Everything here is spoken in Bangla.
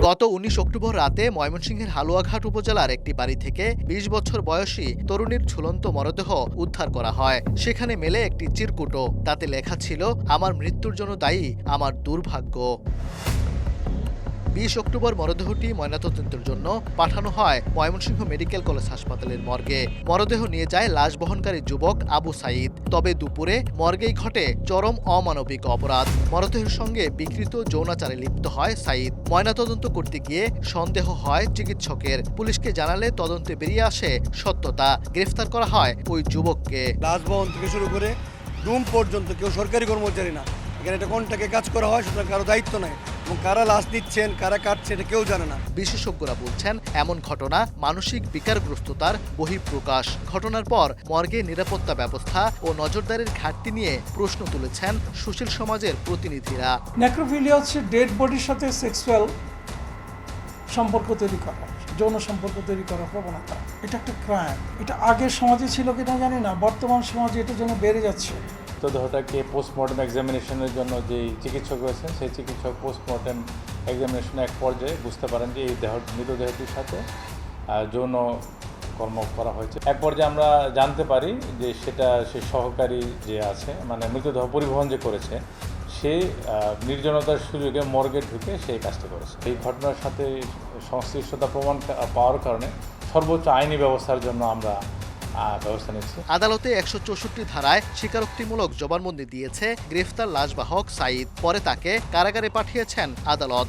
গত উনিশ অক্টোবর রাতে ময়মনসিংহের হালুয়াঘাট উপজেলার একটি বাড়ি থেকে ২০ বছর বয়সী তরুণীর ঝুলন্ত মরদেহ উদ্ধার করা হয়। সেখানে মেলে একটি চিরকুটো। তাতে লেখা ছিল, আমার মৃত্যুর জন্য দায়ী, আমার দুর্ভাগ্য। বিশ অক্টোবর মরদেহটি ময়নাতদন্তের জন্য পাঠানো হয় ময়মনসিংহ মেডিকেল কলেজ হাসপাতালের মর্গে। মরদেহ নিয়ে যায় লাশ বহনকারী যুবক আবু সাইদ তবে দুপুরে মর্গেই ঘটে চরম অমানবিক অপরাধ। মরদেহের সঙ্গে বিকৃত যৌনাচারে লিপ্ত হয় সাইদ ময়নাতদন্ত করতে গিয়ে সন্দেহ হয় চিকিৎসকের। পুলিশকে জানালে তদন্তে বেরিয়ে আসে সত্যতা। গ্রেফতার করা হয় ওই যুবককে। লাশ বহন থেকে শুরু করে রুম পর্যন্ত কেউ সরকারি কর্মচারী না। এখানে এটা কোনটাকে কাজ করা হয় সুতরাং কারও দায়িত্ব নাই এবং কারা লাশ দিচ্ছেন কারা কাটছে এটা কেউ জানে না। বিশেষজ্ঞরা বলছেন এমন ঘটনা মানসিক বিকারগ্রস্ততার বহিঃপ্রকাশ। ঘটনার পর মর্গে নিরাপত্তা ব্যবস্থা ও নজরদারির ঘাটতি নিয়ে প্রশ্ন তুলেছেন সুশীল সমাজের প্রতিনিধিরা। নেক্রোফিলিয়া হচ্ছে ডেড বডির সাথে সেক্সুয়াল সম্পর্ক তৈরি করা যৌন সম্পর্ক তৈরি করার প্রবণতা। এটা একটা ক্রাইম এটা আগের সমাজে ছিল কিনা জানি না বর্তমান সমাজে এটা যেন বেড়ে যাচ্ছে। মৃতদেহটাকে পোস্টমর্টম এক্সামিনেশনের জন্য যেই চিকিৎসক রয়েছেন, সেই চিকিৎসক পোস্টমর্টম এক্সামিনেশনে এক পর্যায়ে বুঝতে পারেন যে এই দেহ মৃতদেহটির সাথে যৌন কর্ম করা হয়েছে। এক পর্যায়ে আমরা জানতে পারি যে সেটা, সে সহকারী যে আছে মানে মৃতদেহ পরিবহন যে করেছে, সে নির্জনতার সুযোগে মর্গে ঢুকে সেই কাজটা করেছে। এই ঘটনার সাথে সংশ্লিষ্টতা প্রমাণ পাওয়ার কারণে সর্বোচ্চ আইনি ব্যবস্থার জন্য আমরা ব্যবস্থা আদালতে একশো চৌষট্টি ধারায় স্বীকারোক্তিমূলক জবানবন্দি দিয়েছে গ্রেফতার লাশবাহক সাইদ পরে তাকে কারাগারে পাঠিয়েছেন আদালত।